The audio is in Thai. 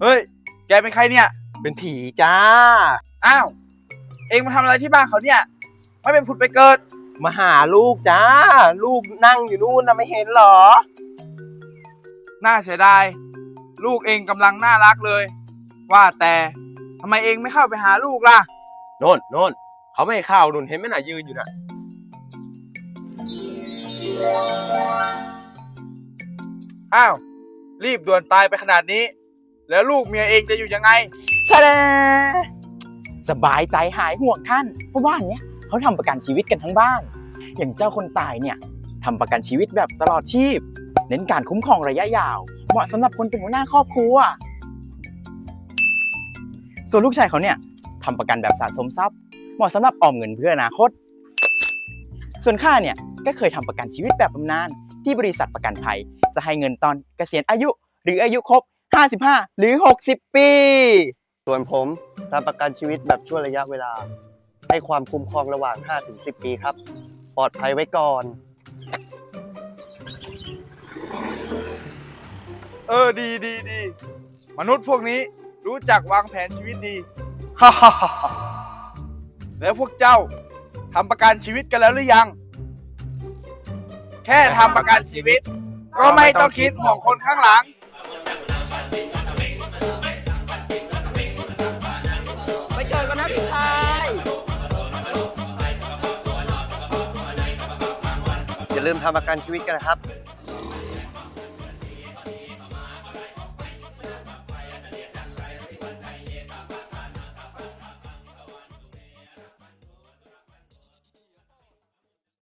เฮ้ย แกเป็นใครเนี่ย เป็นผีจ้า อ้าว เองมาทำอะไรที่บ้านเขาเนี่ย ไม่เป็นผุดไปเกิด มาหาลูกจ้า ลูกนั่งอยู่นู่นนะไม่เห็นเหรอ น่าเสียดาย ลูกเองกำลังน่ารักเลย ว่าแต่ทำไมเองไม่เข้าไปหาลูกล่ะ โน่นโน่นเขาไม่ให้เข้านุ่นเห็นไหมน่ะยืนอยู่น่ะ อ้าว รีบด่วนตายไปขนาดนี้ แล้วลูกเมียเองจะอยู่ยังไงทะเลสบายใจหายห่วงท่าน เพราะบ้านเนี้ยเขาทำประกันชีวิตกันทั้งบ้าน อย่างเจ้าคนตายเนี่ยทำประกันชีวิตแบบตลอดชีพ เน้นการคุ้มครองระยะยาว เหมาะสำหรับคนเป็นหัวหน้าครอบครัว ส่วนลูกชายเขาเนี่ยทำประกันแบบสะสมทรัพย์ เหมาะสำหรับออมเงินเพื่ออนาคต ส่วนข้าเนี่ยก็เคยทำประกันชีวิตแบบบำนาญที่บริษัทประกันภัย จะให้เงินตอนเกษียณอายุ หรืออายุครบ 55 หรือ 60 ปี ส่วนผมทำประกันชีวิตแบบช่วงระยะเวลา ให้ความคุ้มครองระหว่าง 5-10 ปีครับ ปลอดภัยไว้ก่อน เออดีดีดีมนุษย์พวกนี้รู้จักวางแผนชีวิตดี ฮ่าฮ่าฮ่าฮ่าแล้วพวกเจ้าทำประกันชีวิตกันแล้วหรือยัง แค่ทำประกันชีวิต ก็ไม่ต้องคิดห่วงคนข้างหลัง ลืมทำประกันชีวิตกันนะครับ